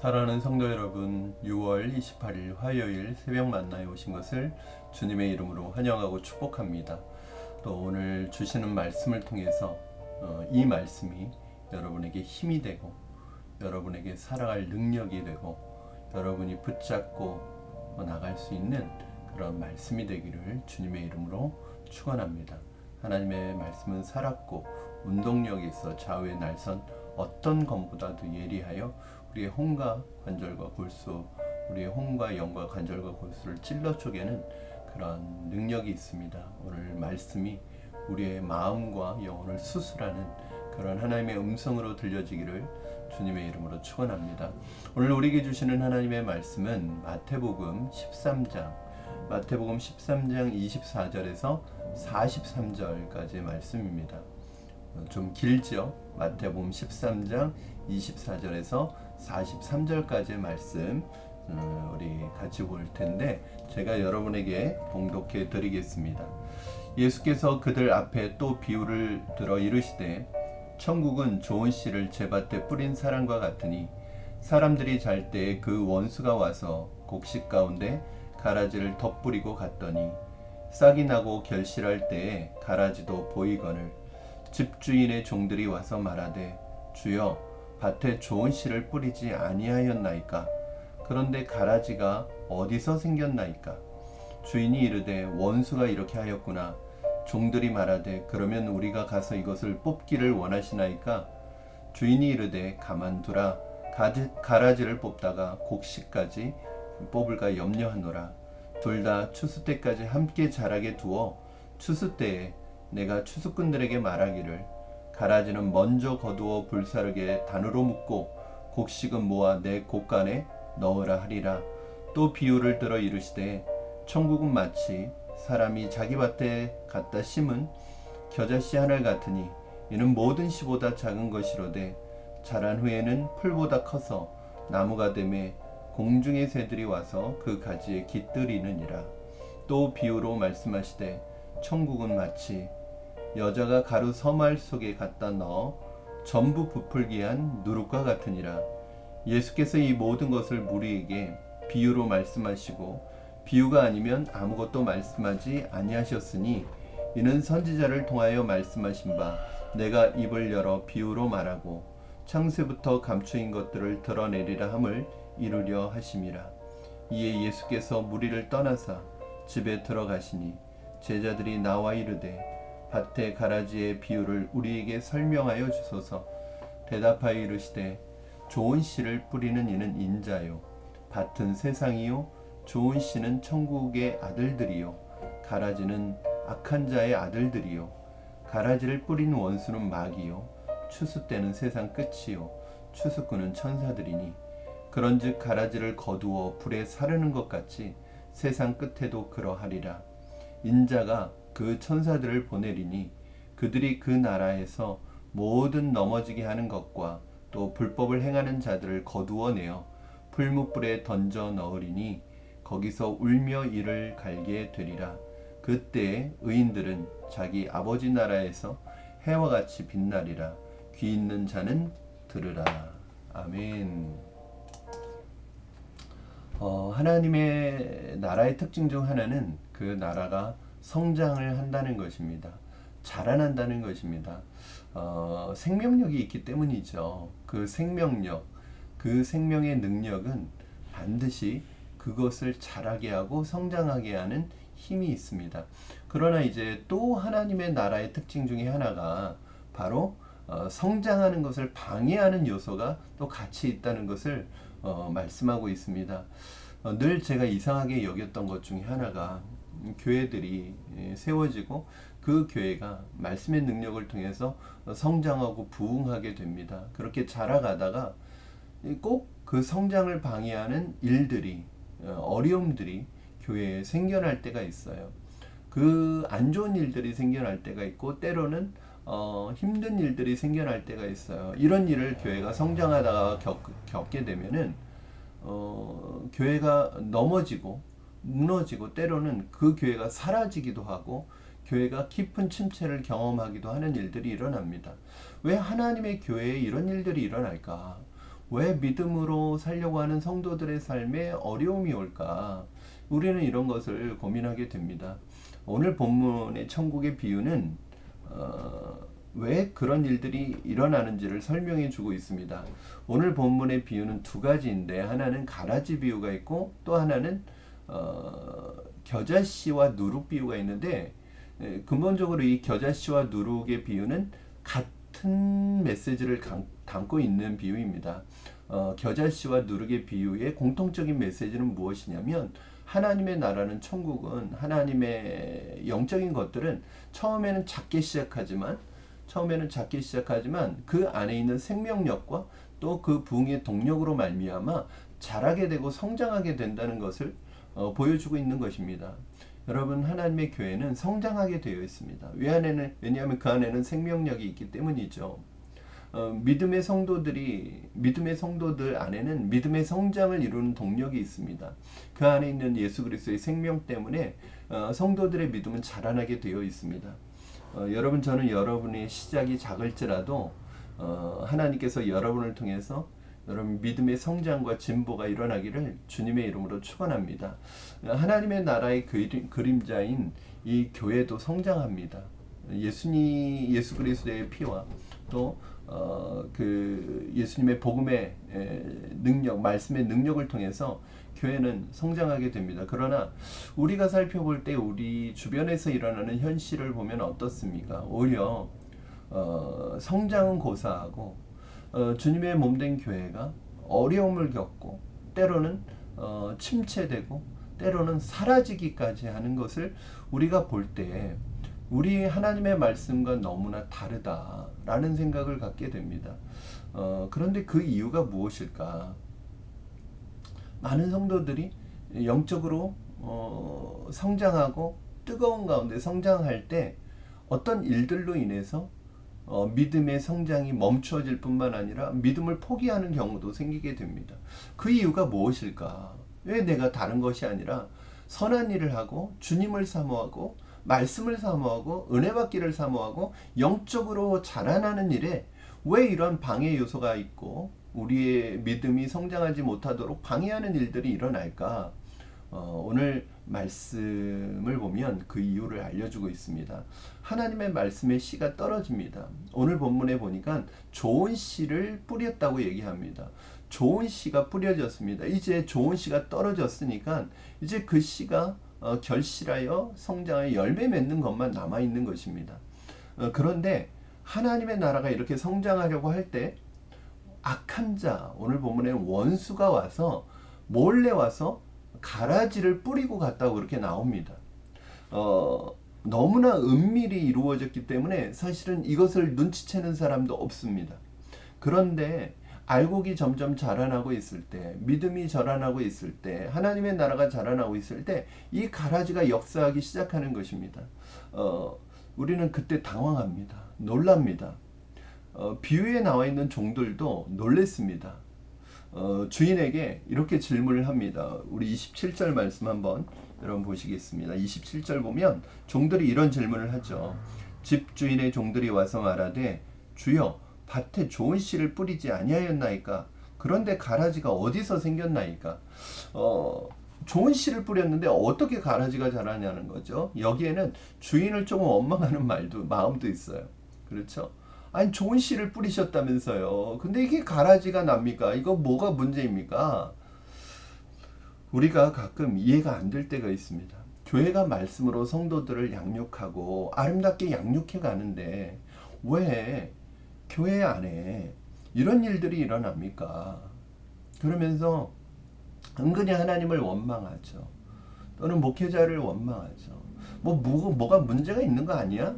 사랑하는 성도 여러분, 6월 28일 화요일 새벽 만나에 오신 것을 주님의 이름으로 환영하고 축복합니다. 또 오늘 주시는 말씀을 통해서 어, 이 말씀이 여러분에게 힘이 되고 여러분에게 살아갈 능력이 되고 여러분이 붙잡고 나갈 수 있는 그런 말씀이 되기를 주님의 이름으로 축원합니다. 하나님의 말씀은 살았고 운동력이 있어 좌우의 날선 어떤 검보다도 예리하여 우리의 혼과 관절과 골수, 우리의 혼과 영과 관절과 골수를 찔러 쪼개는 그런 능력이 있습니다. 오늘 말씀이 우리의 마음과 영혼을 수술하는 그런 하나님의 음성으로 들려지기를 주님의 이름으로 축원합니다. 오늘 우리에게 주시는 하나님의 말씀은 마태복음 13장 마태복음 13장 24절에서 43절까지의 말씀입니다. 어, 좀 길죠. 마태복음 13장 24절에서 43절까지의 말씀 어, 우리 같이 볼 텐데 제가 여러분에게 봉독해 드리겠습니다. 예수께서 그들 앞에 또 비유를 들어 이르시되 천국은 좋은 씨를 제밭에 뿌린 사람과 같으니 사람들이 잘때그 원수가 와서 곡식 가운데 가라지를 덧뿌리고 갔더니 싹이 나고 결실할 때에 가라지도 보이거늘 집주인의 종들이 와서 말하되 주여 밭에 좋은 씨를 뿌리지 아니하였나이까? 그런데 가라지가 어디서 생겼나이까? 주인이 이르되 원수가 이렇게 하였구나. 종들이 말하되 그러면 우리가 가서 이것을 뽑기를 원하시나이까? 주인이 이르되 가만두라. 가라지를 뽑다가 곡식까지 뽑을까 염려하노라. 둘 다 추수 때까지 함께 자라게 두어. 추수 때에 내가 추수꾼들에게 말하기를 가라지는 먼저 거두어 불사르게 단으로 묶고 곡식은 모아 내 곡간에 넣으라 하리라. 또 비유를 들어 이르시되 천국은 마치 사람이 자기 밭에 갖다 심은 겨자씨 하늘 같으니 이는 모든 씨보다 작은 것이로되 자란 후에는 풀보다 커서 나무가 되매 공중의 새들이 와서 그 가지에 깃들이느니라. 또 비유로 말씀하시되 천국은 마치 여자가 가루 서말 속에 갖다 넣어 전부 부풀게 한 누룩과 같으니라. 예수께서 이 모든 것을 무리에게 비유로 말씀하시고 비유가 아니면 아무것도 말씀하지 아니하셨으니 이는 선지자를 통하여 말씀하신 바 내가 입을 열어 비유로 말하고 창세부터 감추인 것들을 드러내리라 함을 이루려 하심이라. 이에 예수께서 무리를 떠나사 집에 들어가시니 제자들이 나와 이르되 밭의 가라지의 비유를 우리에게 설명하여 주소서. 대답하여 이르시되 좋은 씨를 뿌리는 이는 인자요. 밭은 세상이요. 좋은 씨는 천국의 아들들이요. 가라지는 악한 자의 아들들이요. 가라지를 뿌리는 원수는 마귀요. 추수 때는 세상 끝이요. 추수꾼은 천사들이니. 그런즉 가라지를 거두어 불에 사르는 것 같이 세상 끝에도 그러하리라. 인자가 그 천사들을 보내리니 그들이 그 나라에서 모든 넘어지게 하는 것과 또 불법을 행하는 자들을 거두어내어 풀무불에 던져 넣으리니 거기서 울며 이를 갈게 되리라. 그때 의인들은 자기 아버지 나라에서 해와 같이 빛나리라. 귀 있는 자는 들으라. 아멘. 어, 하나님의 나라의 특징 중 하나는 그 나라가 성장을 한다는 것입니다. 자라난다는 것입니다. 어, 생명력이 있기 때문이죠. 그 생명력, 그 생명의 능력은 반드시 그것을 자라게 하고 성장하게 하는 힘이 있습니다. 그러나 이제 또 하나님의 나라의 특징 중에 하나가 바로 어, 성장하는 것을 방해하는 요소가 또 같이 있다는 것을 어, 말씀하고 있습니다. 어, 늘 제가 이상하게 여겼던 것 중에 하나가 교회들이 예, 세워지고 그 교회가 말씀의 능력을 통해서 성장하고 부흥하게 됩니다. 그렇게 자라가다가 꼭 그 성장을 방해하는 일들이 어, 어려움들이 교회에 생겨날 때가 있어요. 그 안 좋은 일들이 생겨날 때가 있고 때로는 어, 힘든 일들이 생겨날 때가 있어요. 이런 일을 교회가 성장하다가 겪, 겪게 되면은 어, 교회가 넘어지고 무너지고 때로는 그 교회가 사라지기도 하고 교회가 깊은 침체를 경험하기도 하는 일들이 일어납니다. 왜 하나님의 교회에 이런 일들이 일어날까? 왜 믿음으로 살려고 하는 성도들의 삶에 어려움이 올까? 우리는 이런 것을 고민하게 됩니다. 오늘 본문의 천국의 비유는 어, 왜 그런 일들이 일어나는지를 설명해 주고 있습니다. 오늘 본문의 비유는 두 가지인데 하나는 가라지 비유가 있고 또 하나는 어, 겨자씨와 누룩 비유가 있는데 에, 근본적으로 이 겨자씨와 누룩의 비유는 같은 메시지를 감, 담고 있는 비유입니다. 어, 겨자씨와 누룩의 비유의 공통적인 메시지는 무엇이냐면 하나님의 나라는 천국은 하나님의 영적인 것들은 처음에는 작게 시작하지만 처음에는 작게 시작하지만 그 안에 있는 생명력과 또 그 부흥의 동력으로 말미암아 자라게 되고 성장하게 된다는 것을 어, 보여주고 있는 것입니다. 여러분 하나님의 교회는 성장하게 되어 있습니다. 왜 안에는 왜냐하면 그 안에는 생명력이 있기 때문이죠. 어, 믿음의 성도들이 믿음의 성도들 안에는 믿음의 성장을 이루는 동력이 있습니다. 그 안에 있는 예수 그리스도의 생명 때문에 어, 성도들의 믿음은 자라나게 되어 있습니다. 어, 여러분 저는 여러분의 시작이 작을지라도 어, 하나님께서 여러분을 통해서 여러분 믿음의 성장과 진보가 일어나기를 주님의 이름으로 축원합니다. 하나님의 나라의 그림, 그림자인 이 교회도 성장합니다. 예수님 예수 그리스도의 피와 또 어, 그 예수님의 복음의 에, 능력, 말씀의 능력을 통해서 교회는 성장하게 됩니다. 그러나 우리가 살펴볼 때 우리 주변에서 일어나는 현실을 보면 어떻습니까? 오히려 어, 성장은 고사하고 어, 주님의 몸된 교회가 어려움을 겪고 때로는 어, 침체되고 때로는 사라지기까지 하는 것을 우리가 볼 때 우리 하나님의 말씀과 너무나 다르다라는 생각을 갖게 됩니다. 어, 그런데 그 이유가 무엇일까? 많은 성도들이 영적으로 어, 성장하고 뜨거운 가운데 성장할 때 어떤 일들로 인해서 어, 믿음의 성장이 멈추어질 뿐만 아니라 믿음을 포기하는 경우도 생기게 됩니다. 그 이유가 무엇일까? 왜 내가 다른 것이 아니라 선한 일을 하고 주님을 사모하고 말씀을 사모하고 은혜 받기를 사모하고 영적으로 자라나는 일에 왜 이런 방해 요소가 있고 우리의 믿음이 성장하지 못하도록 방해하는 일들이 일어날까? 어, 오늘 말씀을 보면 그 이유를 알려주고 있습니다. 하나님의 말씀의 씨가 떨어집니다. 오늘 본문에 보니까 좋은 씨를 뿌렸다고 얘기합니다. 좋은 씨가 뿌려졌습니다. 이제 좋은 씨가 떨어졌으니까 이제 그 씨가 어, 결실하여 성장하여 열매 맺는 것만 남아 있는 것입니다. 어, 그런데 하나님의 나라가 이렇게 성장하려고 할 때 악한 자 오늘 본문에 원수가 와서 몰래 와서 가라지를 뿌리고 갔다고 그렇게 나옵니다. 어, 너무나 은밀히 이루어졌기 때문에 사실은 이것을 눈치채는 사람도 없습니다. 그런데 알곡이 점점 자라나고 있을 때, 믿음이 자라나고 있을 때, 하나님의 나라가 자라나고 있을 때, 이 가라지가 역사하기 시작하는 것입니다. 어, 우리는 그때 당황합니다. 놀랍니다. 어, 비유에 나와 있는 종들도 놀랬습니다. 어, 주인에게 이렇게 질문을 합니다. 우리 27절 말씀 한번 여러분 보시겠습니다. 27절 보면 종들이 이런 질문을 하죠. 집 주인의 종들이 와서 말하되 주여 밭에 좋은 씨를 뿌리지 아니하였나이까 그런데 가라지가 어디서 생겼나이까 어, 좋은 씨를 뿌렸는데 어떻게 가라지가 자라냐는 거죠. 여기에는 주인을 조금 원망하는 말도 마음도 있어요. 그렇죠? 아니 좋은 씨를 뿌리셨다면서요. 근데 이게 가라지가 납니까? 이거 뭐가 문제입니까? 우리가 가끔 이해가 안 될 때가 있습니다. 교회가 말씀으로 성도들을 양육하고 아름답게 양육해 가는데 왜 교회 안에 이런 일들이 일어납니까? 그러면서 은근히 하나님을 원망하죠. 또는 목회자를 원망하죠. 뭐, 뭐 뭐가 문제가 있는 거 아니야?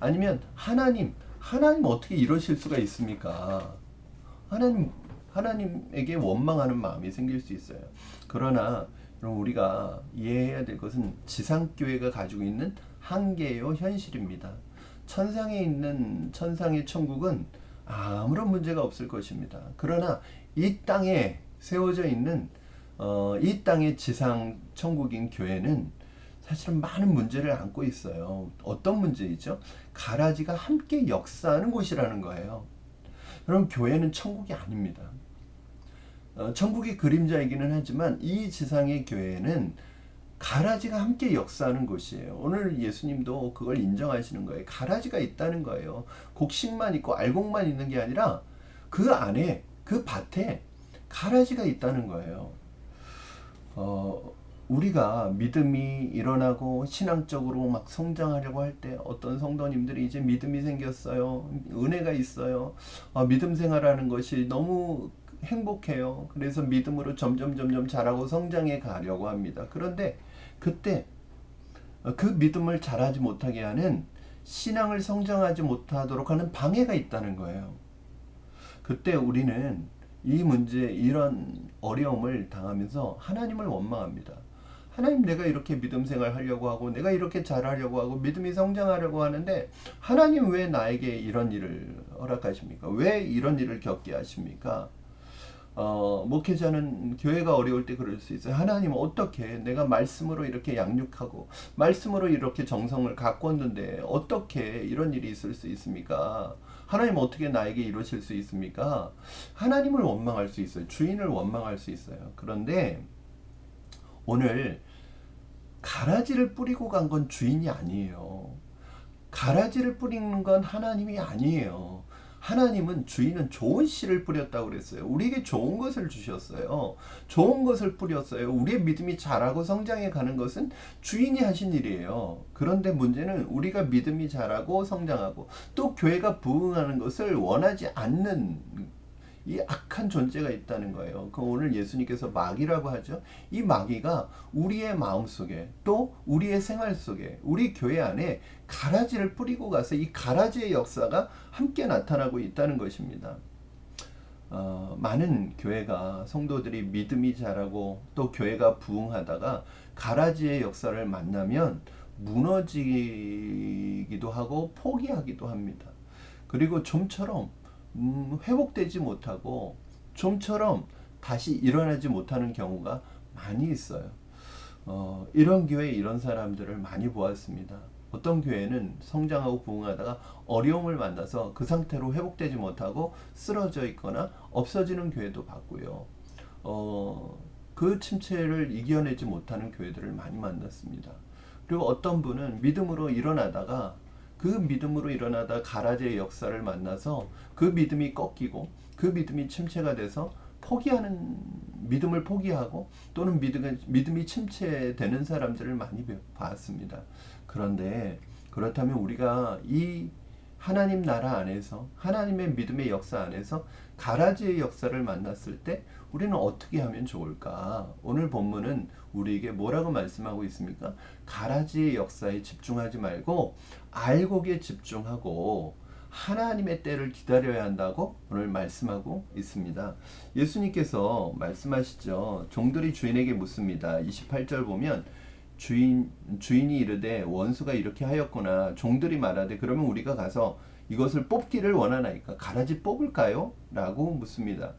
아니면 하나님 하나님 어떻게 이러실 수가 있습니까? 하나님 하나님에게 원망하는 마음이 생길 수 있어요. 그러나 그럼 우리가 이해해야 될 것은 지상교회가 가지고 있는 한계요 현실입니다. 천상에 있는 천상의 천국은 아무런 문제가 없을 것입니다. 그러나 이 땅에 세워져 있는 어, 이 땅의 지상 천국인 교회는 사실은 많은 문제를 안고 있어요. 어떤 문제이죠? 가라지가 함께 역사하는 곳이라는 거예요. 여러분 교회는 천국이 아닙니다. 어, 천국의 그림자이기는 하지만 이 지상의 교회는 가라지가 함께 역사하는 곳이에요. 오늘 예수님도 그걸 인정하시는 거예요. 가라지가 있다는 거예요. 곡식만 있고 알곡만 있는 게 아니라 그 안에 그 밭에 가라지가 있다는 거예요. 어, 우리가 믿음이 일어나고 신앙적으로 막 성장하려고 할 때 어떤 성도님들이 이제 믿음이 생겼어요. 은혜가 있어요. 아, 믿음 생활하는 것이 너무 행복해요. 그래서 믿음으로 점점 점점 자라고 성장해 가려고 합니다. 그런데 그때 그 믿음을 자라지 못하게 하는 신앙을 성장하지 못하도록 하는 방해가 있다는 거예요. 그때 우리는 이 문제, 이런 어려움을 당하면서 하나님을 원망합니다. 하나님 내가 이렇게 믿음 생활 하려고 하고 내가 이렇게 잘하려고 하고 믿음이 성장하려고 하는데 하나님 왜 나에게 이런 일을 허락하십니까? 왜 이런 일을 겪게 하십니까? 어, 목회자는 교회가 어려울 때 그럴 수 있어요. 하나님 어떻게 내가 말씀으로 이렇게 양육하고 말씀으로 이렇게 정성을 가꿨는데 어떻게 이런 일이 있을 수 있습니까? 하나님 어떻게 나에게 이러실 수 있습니까? 하나님을 원망할 수 있어요. 주인을 원망할 수 있어요. 그런데 오늘 가라지를 뿌리고 간 건 주인이 아니에요. 가라지를 뿌리는 건 하나님이 아니에요. 하나님은 주인은 좋은 씨를 뿌렸다고 그랬어요. 우리에게 좋은 것을 주셨어요. 좋은 것을 뿌렸어요. 우리의 믿음이 자라고 성장해 가는 것은 주인이 하신 일이에요. 그런데 문제는 우리가 믿음이 자라고 성장하고 또 교회가 부흥하는 것을 원하지 않는 이 악한 존재가 있다는 거예요. 그 오늘 예수님께서 마귀라고 하죠. 이 마귀가 우리의 마음 속에 또 우리의 생활 속에 우리 교회 안에 가라지를 뿌리고 가서 이 가라지의 역사가 함께 나타나고 있다는 것입니다. 어, 많은 교회가 성도들이 믿음이 자라고 또 교회가 부흥하다가 가라지의 역사를 만나면 무너지기도 하고 포기하기도 합니다. 그리고 좀처럼 음, 회복되지 못하고 좀처럼 다시 일어나지 못하는 경우가 많이 있어요. 어, 이런 교회 이런 사람들을 많이 보았습니다. 어떤 교회는 성장하고 부흥하다가 어려움을 만나서 그 상태로 회복되지 못하고 쓰러져 있거나 없어지는 교회도 봤고요. 어, 그 침체를 이겨내지 못하는 교회들을 많이 만났습니다. 그리고 어떤 분은 믿음으로 일어나다가 그 믿음으로 일어나다 가라지의 역사를 만나서 그 믿음이 꺾이고 그 믿음이 침체가 돼서 포기하는 믿음을 포기하고 또는 믿음, 믿음이 침체되는 사람들을 많이 봤습니다. 그런데 그렇다면 우리가 이 하나님 나라 안에서 하나님의 믿음의 역사 안에서 가라지의 역사를 만났을 때 우리는 어떻게 하면 좋을까? 오늘 본문은 우리에게 뭐라고 말씀하고 있습니까? 가라지의 역사에 집중하지 말고 알곡에 집중하고 하나님의 때를 기다려야 한다고 오늘 말씀하고 있습니다. 예수님께서 말씀하시죠. 종들이 주인에게 묻습니다. 28절 보면 주인 주인이 이르되 원수가 이렇게 하였구나. 종들이 말하되 그러면 우리가 가서 이것을 뽑기를 원하나이까 가라지 뽑을까요? 라고 묻습니다.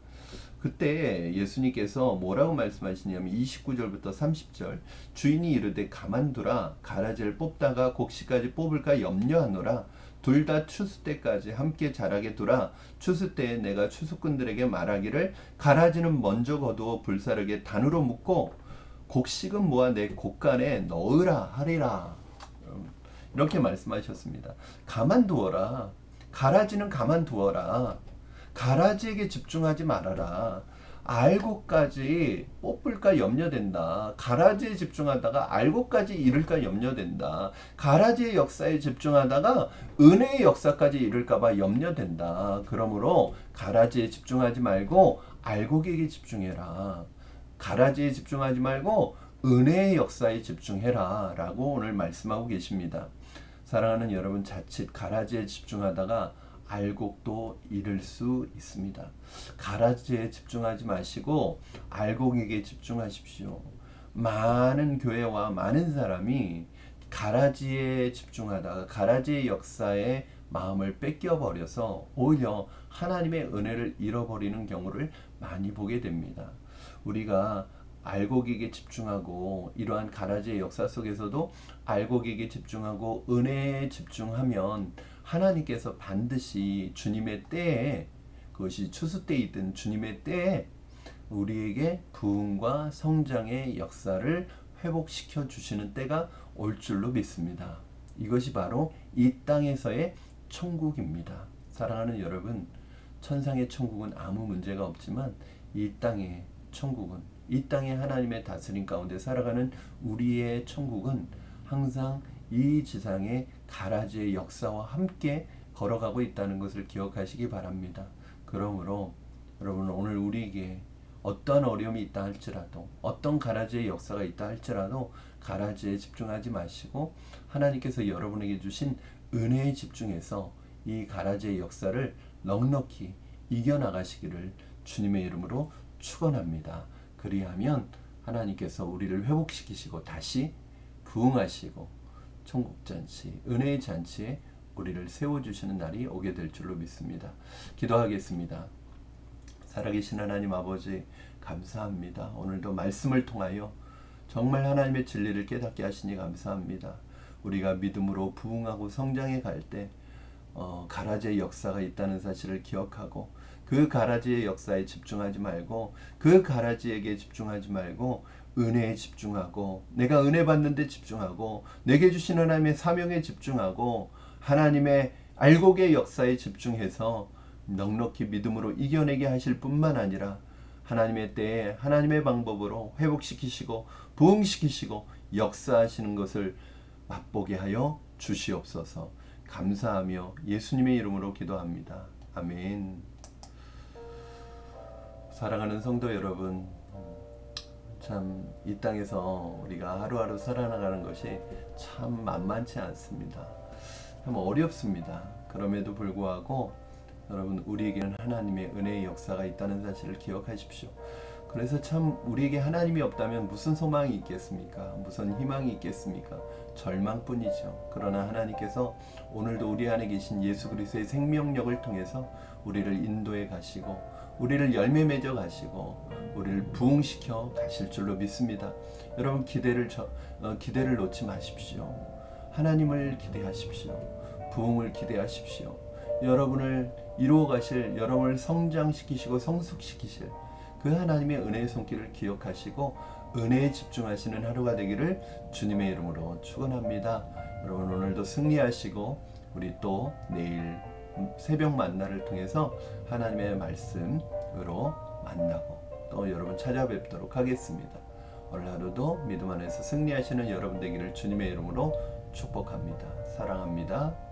그때 예수님께서 뭐라고 말씀하시냐면 29절부터 30절 주인이 이르되 가만두라 가라지를 뽑다가 곡식까지 뽑을까 염려하노라 둘 다 추수 때까지 함께 자라게 두라 추수 때에 내가 추수꾼들에게 말하기를 가라지는 먼저 거두어 불사르게 단으로 묶고 곡식은 모아 내 곡간에 넣으라 하리라 이렇게 말씀하셨습니다 가만두어라 가라지는 가만두어라 가라지에게 집중하지 말아라. 알고까지 뽑을까 염려된다. 가라지에 집중하다가 알고까지 이룰까 염려된다. 가라지의 역사에 집중하다가 은혜의 역사까지 이룰까봐 염려된다. 그러므로 가라지에 집중하지 말고 알곡에게 집중해라. 가라지에 집중하지 말고 은혜의 역사에 집중해라. 라고 오늘 말씀하고 계십니다. 사랑하는 여러분, 자칫 가라지에 집중하다가 알곡도 잃을 수 있습니다. 가라지에 집중하지 마시고 알곡에게 집중하십시오. 많은 교회와 많은 사람이 가라지에 집중하다가 가라지의 역사에 마음을 뺏겨 버려서 오히려 하나님의 은혜를 잃어버리는 경우를 많이 보게 됩니다. 우리가 알곡에게 집중하고 이러한 가라지의 역사 속에서도 알곡에게 집중하고 은혜에 집중하면 하나님께서 반드시 주님의 때에 그것이 추수 때이든 주님의 때에 우리에게 부흥과 성장의 역사를 회복시켜 주시는 때가 올 줄로 믿습니다. 이것이 바로 이 땅에서의 천국입니다. 사랑하는 여러분, 천상의 천국은 아무 문제가 없지만 이 땅의 천국은 이 땅에 하나님의 다스림 가운데 살아가는 우리의 천국은 항상 이 지상의 가라지의 역사와 함께 걸어가고 있다는 것을 기억하시기 바랍니다. 그러므로 여러분 오늘 우리에게 어떠한 어려움이 있다 할지라도 어떤 가라지의 역사가 있다 할지라도 가라지에 집중하지 마시고 하나님께서 여러분에게 주신 은혜에 집중해서 이 가라지의 역사를 넉넉히 이겨나가시기를 주님의 이름으로 축원합니다. 그리하면 하나님께서 우리를 회복시키시고 다시 부흥하시고 천국 잔치, 은혜의 잔치에 우리를 세워 주시는 날이 오게 될 줄로 믿습니다. 기도하겠습니다. 살아계신 하나님 아버지 감사합니다. 오늘도 말씀을 통하여 정말 하나님의 진리를 깨닫게 하시니 감사합니다. 우리가 믿음으로 부흥하고 성장해 갈 때 어, 가라지의 역사가 있다는 사실을 기억하고 그 가라지의 역사에 집중하지 말고 그 가라지에게 집중하지 말고 은혜에 집중하고 내가 은혜 받는데 집중하고 내게 주신 하나님의 사명에 집중하고 하나님의 알곡의 역사에 집중해서 넉넉히 믿음으로 이겨내게 하실 뿐만 아니라 하나님의 때에 하나님의 방법으로 회복시키시고 부흥시키시고 역사하시는 것을 맛보게 하여 주시옵소서. 감사하며 예수님의 이름으로 기도합니다. 아멘. 사랑하는 성도 여러분, 참 이 땅에서 우리가 하루하루 살아나가는 것이 참 만만치 않습니다. 참 어렵습니다. 그럼에도 불구하고 여러분 우리에게는 하나님의 은혜의 역사가 있다는 사실을 기억하십시오. 그래서 참 우리에게 하나님이 없다면 무슨 소망이 있겠습니까? 무슨 희망이 있겠습니까? 절망뿐이죠. 그러나 하나님께서 오늘도 우리 안에 계신 예수 그리스도의 생명력을 통해서 우리를 인도해 가시고 우리를 열매 맺어 가시고 우리를 부흥시켜 가실 줄로 믿습니다. 여러분 기대를 저, 어, 기대를 놓지 마십시오. 하나님을 기대하십시오. 부흥을 기대하십시오. 여러분을 이루어 가실 여러분을 성장시키시고 성숙시키실 그 하나님의 은혜의 손길을 기억하시고 은혜에 집중하시는 하루가 되기를 주님의 이름으로 축원합니다. 여러분 오늘도 승리하시고 우리 또 내일 새벽 만나를 통해서 하나님의 말씀으로 만나고 또 여러분 찾아뵙도록 하겠습니다. 오늘 하루도 믿음 안에서 승리하시는 여러분 되기를 주님의 이름으로 축복합니다. 사랑합니다.